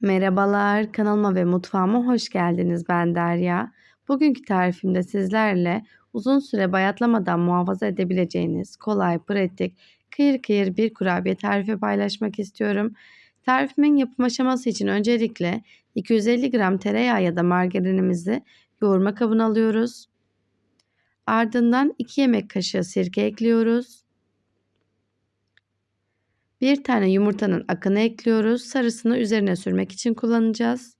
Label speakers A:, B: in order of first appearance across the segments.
A: Merhabalar, kanalıma ve mutfağıma hoş geldiniz. Ben Derya. Bugünkü tarifimde sizlerle uzun süre bayatlamadan muhafaza edebileceğiniz kolay, pratik, kıyır kıyır bir kurabiye tarifi paylaşmak istiyorum. Tarifimin yapım aşaması için öncelikle 250 gram tereyağı ya da margarinimizi yoğurma kabına alıyoruz. Ardından 2 yemek kaşığı sirke ekliyoruz. Bir tane yumurtanın akını ekliyoruz. Sarısını üzerine sürmek için kullanacağız.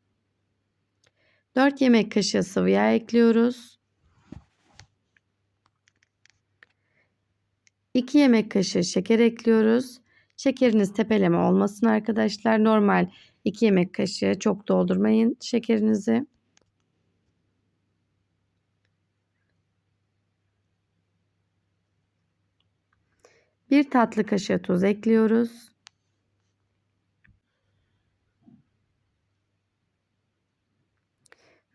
A: 4 yemek kaşığı sıvı yağ ekliyoruz. 2 yemek kaşığı şeker ekliyoruz. Şekeriniz tepeleme olmasın arkadaşlar. Normal 2 yemek kaşığı çok doldurmayın şekerinizi. Bir tatlı kaşığı tuz ekliyoruz.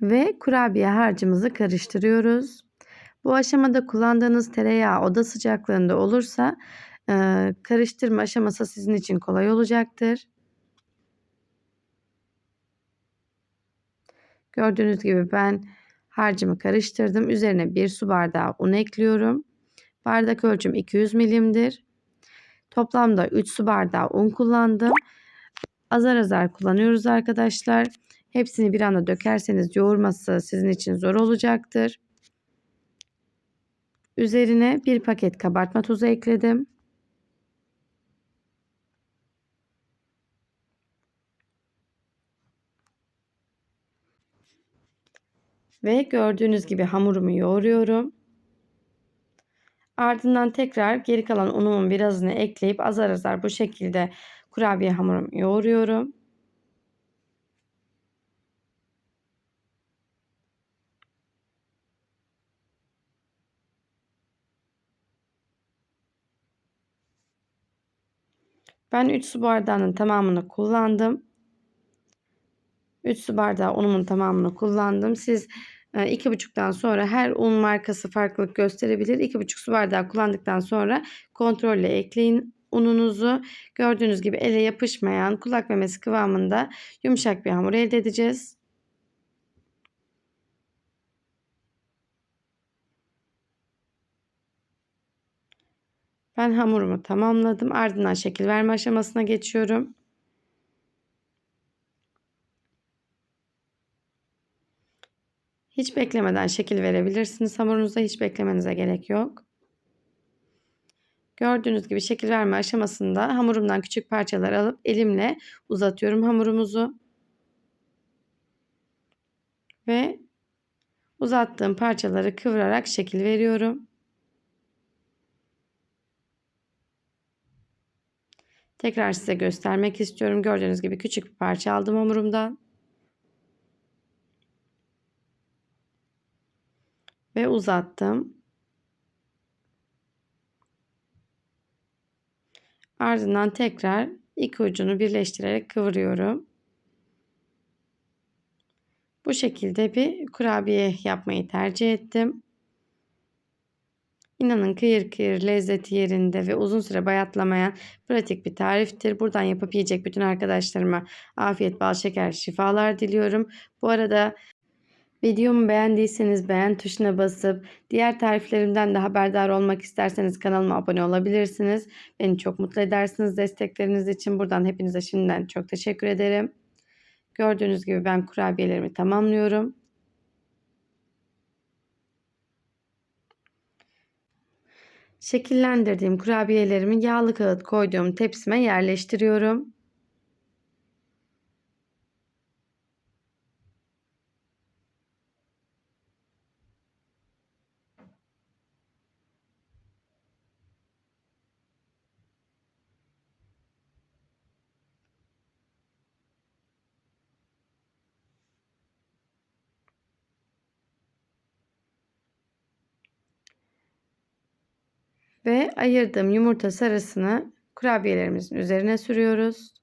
A: Ve kurabiye harcımızı karıştırıyoruz. Bu aşamada kullandığınız tereyağı oda sıcaklığında olursa e, karıştırma aşaması sizin için kolay olacaktır. Gördüğünüz gibi ben harcımı karıştırdım. Üzerine bir su bardağı un ekliyorum. Bardak ölçüm 200 milimdir. Toplamda 3 su bardağı un kullandım. Azar azar kullanıyoruz arkadaşlar. Hepsini bir anda dökerseniz yoğurması sizin için zor olacaktır. Üzerine bir paket kabartma tozu ekledim. Ve gördüğünüz gibi hamurumu yoğuruyorum. Ardından tekrar geri kalan unumun birazını ekleyip azar azar bu şekilde kurabiye hamurumu yoğuruyorum. Ben 3 su bardağının tamamını kullandım. 3 su bardağı unumun tamamını kullandım. Siz 2,5'tan e, sonra her un markası farklılık gösterebilir. 2,5 su bardağı kullandıktan sonra kontrolle ekleyin ununuzu. Gördüğünüz gibi ele yapışmayan kulak memesi kıvamında yumuşak bir hamur elde edeceğiz. Ben hamurumu tamamladım. Ardından şekil verme aşamasına geçiyorum. Hiç beklemeden şekil verebilirsiniz. Hamurunuza hiç beklemenize gerek yok. Gördüğünüz gibi şekil verme aşamasında hamurumdan küçük parçalar alıp elimle uzatıyorum hamurumuzu. Ve uzattığım parçaları kıvırarak şekil veriyorum. Tekrar size göstermek istiyorum. Gördüğünüz gibi küçük bir parça aldım hamurumdan. Uzattım. Ardından tekrar iki ucunu birleştirerek kıvırıyorum. Bu şekilde bir kurabiye yapmayı tercih ettim. İnanın kıyır kıyır lezzeti yerinde ve uzun süre bayatlamayan pratik bir tariftir. Buradan yapıp yiyecek bütün arkadaşlarıma afiyet, bal, şeker, şifalar diliyorum. Bu arada Videomu beğendiyseniz beğen tuşuna basıp diğer tariflerimden de haberdar olmak isterseniz kanalıma abone olabilirsiniz. Beni çok mutlu edersiniz destekleriniz için. Buradan hepinize şimdiden çok teşekkür ederim. Gördüğünüz gibi ben kurabiyelerimi tamamlıyorum. Şekillendirdiğim kurabiyelerimi yağlı kağıt koyduğum tepsime yerleştiriyorum. Ve ayırdığım yumurta sarısını kurabiyelerimizin üzerine sürüyoruz.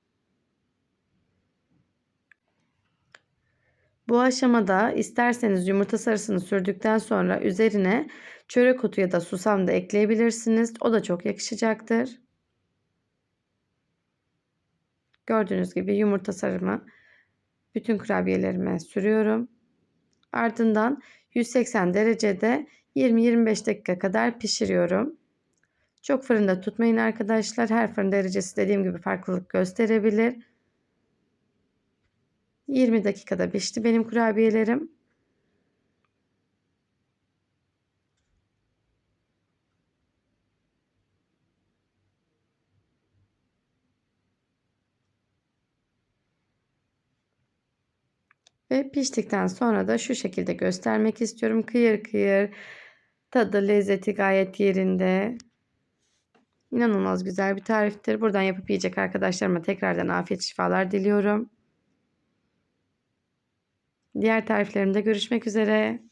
A: Bu aşamada isterseniz yumurta sarısını sürdükten sonra üzerine çörek otu ya da susam da ekleyebilirsiniz. O da çok yakışacaktır. Gördüğünüz gibi yumurta sarımı bütün kurabiyelerime sürüyorum. Ardından 180 derecede 20-25 dakika kadar pişiriyorum. Çok fırında tutmayın arkadaşlar. Her fırın derecesi dediğim gibi farklılık gösterebilir. 20 dakikada pişti benim kurabiyelerim. Ve piştikten sonra da şu şekilde göstermek istiyorum. Kıyır kıyır. Tadı, lezzeti gayet yerinde. İnanılmaz güzel bir tariftir. Buradan yapıp yiyecek arkadaşlarıma tekrardan afiyet şifalar diliyorum. Diğer tariflerimde görüşmek üzere.